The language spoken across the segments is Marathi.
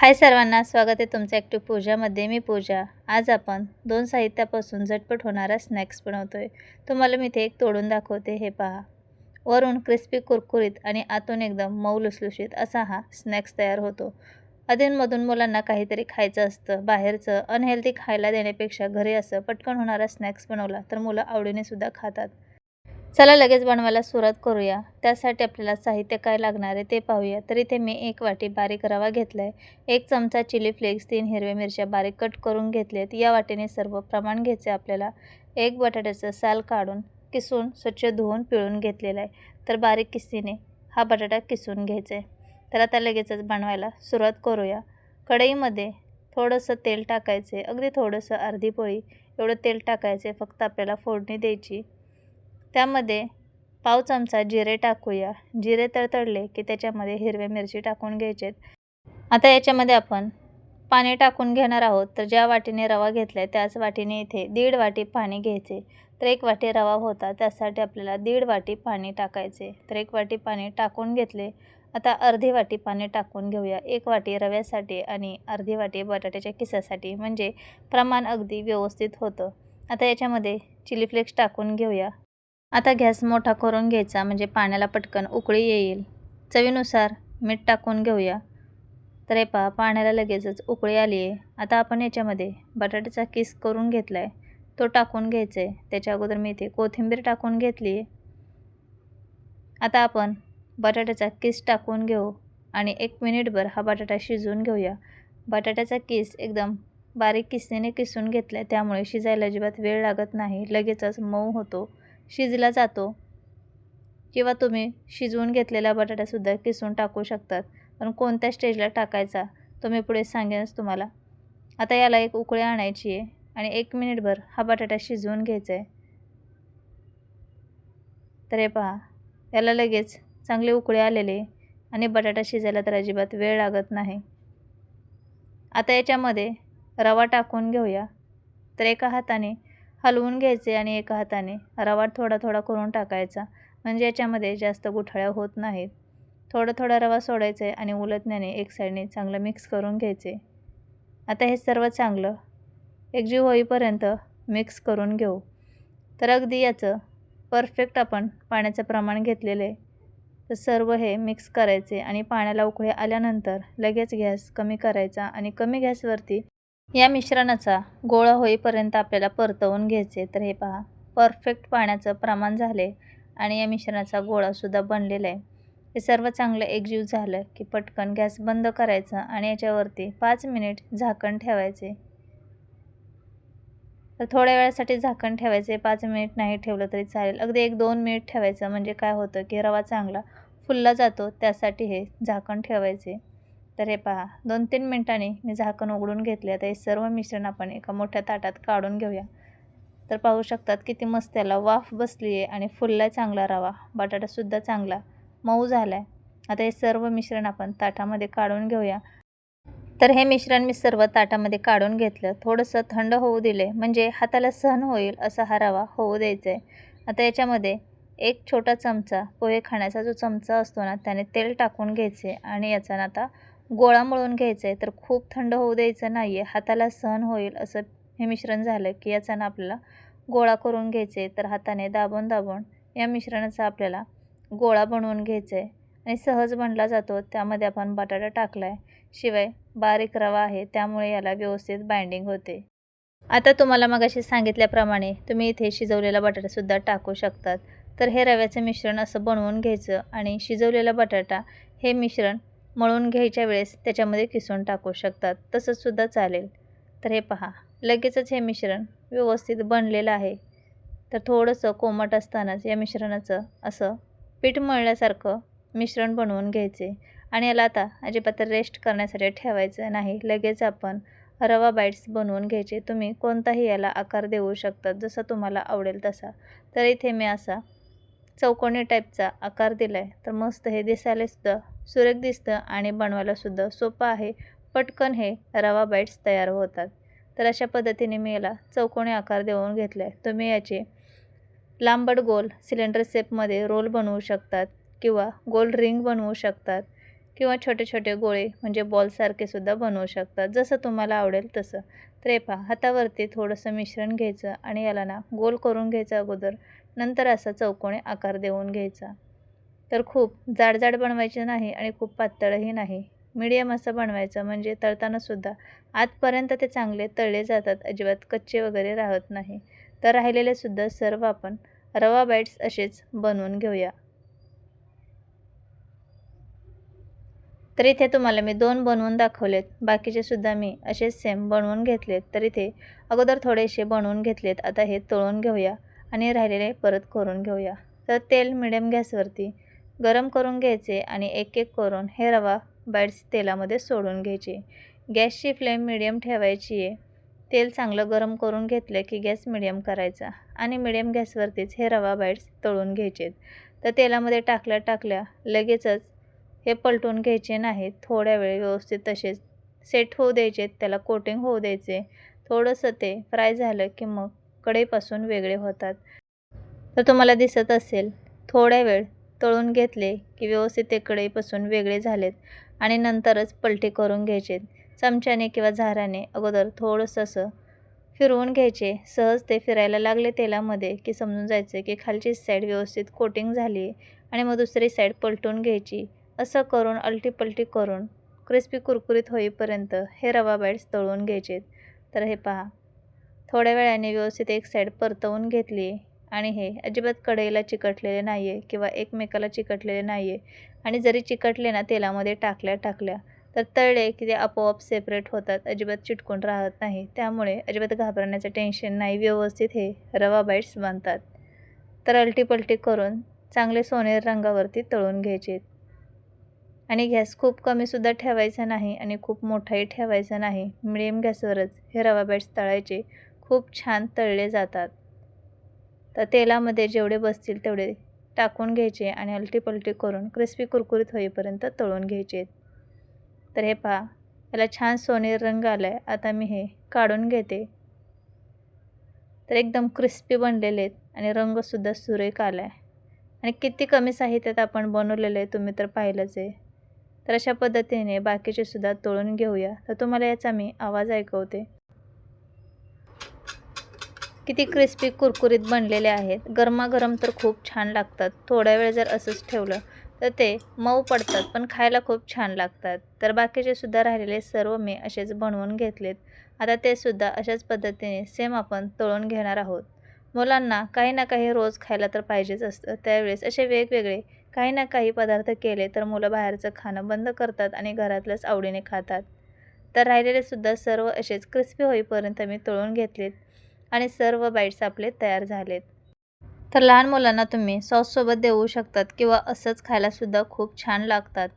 हाय सर्वांना स्वागत आहे तुमचं ॲक्टिव्ह पूजामध्ये मी पूजा. आज आपण दोन साहित्यापासून झटपट होणारा स्नॅक्स बनवतो आहे तुम्हाला मी ते एक तोडून दाखवते हे पहा. वरून क्रिस्पी कुरकुरीत आणि आतून एकदम मऊ लुसलुशीत असा हा स्नॅक्स तयार होतो. अधूनमधून मुलांना काहीतरी खायचं असतं. बाहेरचं अनहेल्दी खायला देण्यापेक्षा घरी असं पटकन होणारा स्नॅक्स बनवला तर मुलं आवडीने सुद्धा खातात. चला लगेच बनवायला सुरुवात करूया. त्यासाठी आपल्याला साहित्य काय लागणार आहे ते पाहूया. तर इथे मी एक वाटी बारीक रवा घेतला आहे एक चमचा चिली फ्लेक्स तीन हिरव्या मिरच्या बारीक कट करून घेतल्यात या वाटीने सर्व प्रमाण घ्यायचे आपल्याला. एक बटाट्याचं साल काढून किसून स्वच्छ धुवून पिळून घेतलेला आहे. तर बारीक किस्तीने हा बटाटा किसून घ्यायचा आहे तर आता लगेचच बनवायला सुरुवात करूया. कढईमध्ये थोडंसं तेल टाकायचं आहे अगदी थोडंसं अर्धी पोळी. एवढं तेल टाकायचं आहे फक्त आपल्याला फोडणी द्यायची. त्यामध्ये पाव चमचा जिरे टाकूया. जिरे तडतडले की त्याच्यामध्ये हिरव्या मिरची टाकून घ्यायचेत. आता याच्यामध्ये आपण पाणी टाकून घेणार आहोत. तर ज्या वाटीने रवा घेतला आहे त्याच वाटीने इथे दीड वाटी पाणी घ्यायचे. तर एक वाटी रवा होता त्यासाठी आपल्याला दीड वाटी पाणी टाकायचे. तर एक वाटी पाणी टाकून घेतले. आता अर्धी वाटी पाणी टाकून घेऊया. एक वाटी रव्यासाठी आणि अर्धी वाटी बटाट्याच्या किसासाठी. म्हणजे प्रमाण अगदी व्यवस्थित होतं. आता याच्यामध्ये चिली फ्लेक्स टाकून घेऊया. आता गॅस मोठा करून घ्यायचा म्हणजे पाण्याला पटकन उकळी येईल. चवीनुसार मीठ टाकून घेऊया. तर हे पहा पाण्याला लगेचच उकळी आली आहे. आता आपण याच्यामध्ये बटाट्याचा किस करून घेतला आहे तो टाकून घ्यायचा आहे त्याच्या अगोदर मी इथे कोथिंबीर टाकून घेतली आहे. आता आपण बटाट्याचा किस टाकून घेऊ आणि एक मिनिटभर हा बटाटा शिजवून घेऊया. बटाट्याचा किस एकदम बारीक किसणीने किसून घेतला आहे त्यामुळे शिजायला अजिबात वेळ लागत नाही. लगेचच मऊ होतो. शिजला जातो. किंवा तुम्ही शिजवून घेतलेला बटाटासुद्धा किसून टाकू शकतात. पण कोणत्या स्टेजला टाकायचा तो मी पुढे सांगेनच तुम्हाला. आता याला एक उकळी आणायची आहे आणि एक मिनिटभर हा बटाटा शिजवून घ्यायचा आहे तर हे पहा याला लगेच चांगले उकळे आलेले आणि बटाटा शिजायला तर अजिबात वेळ लागत नाही. आता याच्यामध्ये रवा टाकून घेऊया. तर एका हाताने हलवून घ्यायचे आणि एका हाताने रवा थोडा थोडा करून टाकायचा. म्हणजे याच्यामध्ये जास्त गुठळ्या होत नाहीत. थोडं थोडा रवा सोडायचा आहे आणि उलटण्याने एक साईडने चांगलं मिक्स करून घ्यायचे. आता हे सर्व चांगलं. एकजीव होईपर्यंत मिक्स करून घेऊ. तर अगदी याचं परफेक्ट आपण पाण्याचं प्रमाण घेतलेलं. आहे तर सर्व हे मिक्स करायचे आणि पाण्याला उकळी आल्यानंतर लगेच गॅस कमी करायचा आणि कमी गॅसवरती या मिश्रणाचा गोळा होईपर्यंत आपल्याला परतवून घ्यायचे. तर हे पहा परफेक्ट पाण्याचं प्रमाण झाले आणि या मिश्रणाचा गोळासुद्धा बनलेला आहे. हे सर्व चांगलं एकजीव झालं की पटकन गॅस बंद करायचा आणि याच्यावरती पाच मिनिट झाकण ठेवायचे. तर थोड्या वेळासाठी झाकण ठेवायचे. पाच मिनिट नाही ठेवलं तरी चालेल. अगदी एक दोन मिनिट ठेवायचं. म्हणजे काय होतं की रवा चांगला फुलला जातो त्यासाठी हे झाकण ठेवायचे. तर हे पहा दोन तीन मिनटांनी मी झाकण उघडून घेतले. आता हे सर्व मिश्रण आपण एका मोठ्या ताटात काढून घेऊया. तर पाहू शकतात किती मस्त त्याला वाफ बसली आहे आणि फुलला चांगला रवा. बटाटासुद्धा चांगला मऊ झाला आहे आता हे सर्व मिश्रण आपण ताटामध्ये काढून घेऊया. तर हे मिश्रण मी सर्व ताटामध्ये काढून घेतलं. थोडंसं थंड होऊ दिले म्हणजे हाताला सहन होईल असा हा रवा होऊ द्यायचा आहे आता याच्यामध्ये एक छोटा चमचा पोहे खाण्याचा जो चमचा असतो ना त्याने तेल टाकून घ्यायचे आणि याचा ना आता गोळा मळून घ्यायचा आहे तर खूप थंड होऊ द्यायचं नाही आहे हाताला सहन होईल असं हे मिश्रण झालं की याचा ना आपल्याला गोळा करून घ्यायचे तर हाताने दाबून दाबून या मिश्रणाचा आपल्याला गोळा बनवून घ्यायचा आहे आणि सहज बनला जातो त्यामध्ये आपण बटाटा टाकला आहे शिवाय बारीक रवा आहे त्यामुळे याला व्यवस्थित बाइंडिंग होते. आता तुम्हाला मग अशी सांगितल्याप्रमाणे तुम्ही इथे शिजवलेला बटाटासुद्धा टाकू शकतात. तर हे रव्याचं मिश्रण असं बनवून घ्यायचं आणि शिजवलेला बटाटा हे मिश्रण मळून घ्यायच्या वेळेस त्याच्यामध्ये किसून टाकू शकतात. तसंचसुद्धा चालेल. तर हे पहा. लगेचच हे मिश्रण व्यवस्थित बनलेलं आहे. तर थोडंसं कोमट असतानाच या मिश्रणाचं असं पीठ मळल्यासारखं मिश्रण बनवून घ्यायचे. आणि याला आता अजिबात रेस्ट करण्यासाठी ठेवायचं नाही. लगेच आपण रवा बाईट्स बनवून घ्यायचे. तुम्ही कोणताही याला आकार देऊ शकतात जसा तुम्हाला आवडेल तसा. तर इथे मी असा चौकोनी टाईपचा आकार दिला आहे तर मस्त हे दिसायलासुद्धा सुरेख दिसतं आणि बनवायलासुद्धा सोपं आहे. पटकन हे रवा बाईट्स तयार होतात. तर अशा पद्धतीने मी याला चौकोनी आकार देऊन घेतला आहे तुम्ही याचे लांबड गोल सिलेंडर शेपमध्ये रोल बनवू शकतात किंवा गोल रिंग बनवू शकतात किंवा छोटे छोटे गोळे म्हणजे बॉलसारखे सुद्धा बनवू शकतात. जसं तुम्हाला आवडेल तसं. तर हे पहा हातावरती थोडंसं मिश्रण घ्यायचं आणि याला ना गोल करून घ्यायचं अगोदर नंतर असा चौकोनी आकार देऊन घ्यायचा. तर खूप जाडजाड बनवायचे नाही आणि खूप पातळही नाही. मीडियम असं बनवायचं म्हणजे तळतानासुद्धा आतपर्यंत ते चांगले तळले जातात अजिबात कच्चे वगैरे राहत नाही. तर राहिलेले सुद्धा सर्व आपण रवा बाईट्स असेच बनवून घेऊया. तर इथे तुम्हाला मी दोन बनवून दाखवलेत बाकीचे सुद्धा मी असेच सेम बनवून घेतलेत. तर इथे अगोदर थोडेसे बनवून घेतलेत आता हे तळून घेऊया. आणि राहिलेले परत करून घेऊया. तर तेल मिडियम गॅसवरती गरम करून घ्यायचे आणि एक एक करून हे रवा बाईट्स तेलामध्ये सोडून घ्यायचे. गॅसची फ्लेम मिडियम ठेवायची आहे. तेल चांगलं गरम करून घेतलं की गॅस मिडियम करायचा आणि मिडियम गॅसवरतीच हे रवा बाईट्स तळून घ्यायचे. तर तेलामध्ये टाकल्या टाकल्या लगेचच हे पलटून घ्यायचे नाहीत. थोड्या वेळ व्यवस्थित तसेच सेट होऊ द्यायचे त्याला कोटिंग होऊ द्यायचे. थोडंसं ते फ्राय झालं की मग कढईपासून वेगळे होतात. तर तुम्हाला दिसत असेल थोड्या वेळ तळून घेतले की व्यवस्थित ते कढईपासून वेगळे झालेत आणि नंतरच पलटी करून घ्यायचे. चमच्याने किंवा झाराने अगोदर थोडंसं असं फिरवून घ्यायचे. सहज ते फिरायला लागले तेलामध्ये की समजून जायचं की खालची साईड व्यवस्थित कोटिंग झाली आणि मग दुसरी साईड पलटून घ्यायची. असं करून अलटीपलटी करून क्रिस्पी कुरकुरीत होईपर्यंत हे रवा बाईट्स तळून घ्यायचे. तर हे पहा. थोड्या वेळाने व्यवस्थित एक साईड परतवून घेतली. आणि हे अजिबात कढईला चिकटलेले नाही आहे किंवा एकमेकाला चिकटलेले नाही आहे आणि जरी चिकटले ना तेलामध्ये टाकल्या टाकल्या तर तळले की ते आपोआप सेपरेट होतात अजिबात चिटकून राहत नाही. त्यामुळे अजिबात घाबरण्याचं टेन्शन नाही व्यवस्थित हे रवा बाईट्स बनतात. तर अलटीपलटी करून चांगले सोनेर रंगावरती तळून घ्यायचे. आणि गॅस खूप कमीसुद्धा ठेवायचा नाही आणि खूप मोठाही ठेवायचा नाही. मिडियम गॅसवरच हे रवा बाईट्स तळायचे. खूप छान तळले जातात. तर तेलामध्ये जेवढे बसतील तेवढे टाकून घ्यायचे आणि अलटीपलटी करून क्रिस्पी कुरकुरीत होईपर्यंत तळून घ्यायचे. तर हे पहा याला छान सोनेरी रंग आला आहे आता मी हे काढून घेते. तर एकदम क्रिस्पी बनलेले आहेत आणि रंगसुद्धा सुरेख आला आहे आणि किती कमी साहित्यात आपण बनवलेलं आहे तुम्ही तर पाहिलंच आहे. तर अशा पद्धतीने बाकीचे सुद्धा तळून घेऊया. तर तुम्हाला याचा मी आवाज ऐकवते. किती क्रिस्पी कुरकुरीत बनलेले आहेत. गरमागरम तर खूप छान लागतात. थोड्या वेळ जर असंच ठेवलं तर ते मऊ पडतात पण खायला खूप छान लागतात. तर बाकीचे सुद्धा राहिलेले सर्व मी असेच बनवून घेतलेत. आता ते सुद्धा अशाच पद्धतीने सेम आपण तळून घेणार आहोत. मुलांना काही ना काही रोज खायला तर पाहिजेच असतं. त्यावेळेस असे वेगवेगळे काही ना काही पदार्थ केले तर मुलं बाहेरचं खाणं बंद करतात आणि घरातलंच आवडीने खातात. तर राहिलेले सुद्धा सर्व असेच क्रिस्पी होईपर्यंत मी तळून घेतलेत. आणि सर्व बाईट्स आपले तयार झालेत. तर लहान मुलांना तुम्ही सॉससोबत देऊ शकतात किंवा असंच खायलासुद्धा खूप छान लागतात.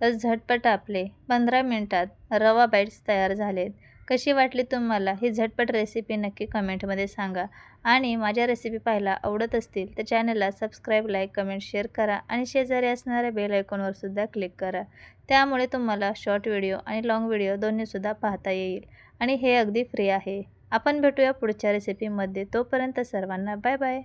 तर झटपट आपले पंधरा मिनटात रवा बाईट्स तयार झालेत. कशी वाटली तुम्हाला ही झटपट रेसिपी नक्की कमेंटमध्ये सांगा. आणि माझ्या रेसिपी पाहायला आवडत असतील तर चॅनलला सबस्क्राईब लाईक कमेंट शेअर करा आणि शेजारी असणाऱ्या बेल आयकॉनवर सुद्धा क्लिक करा. त्यामुळे तुम्हाला शॉर्ट व्हिडिओ आणि लाँग व्हिडिओ दोन्हीसुद्धा पाहता येईल. आणि हे अगदी फ्री आहे. आपण भेटूया पुढच्या रेसिपीमध्ये तोपर्यंत सर्वांना बाय बाय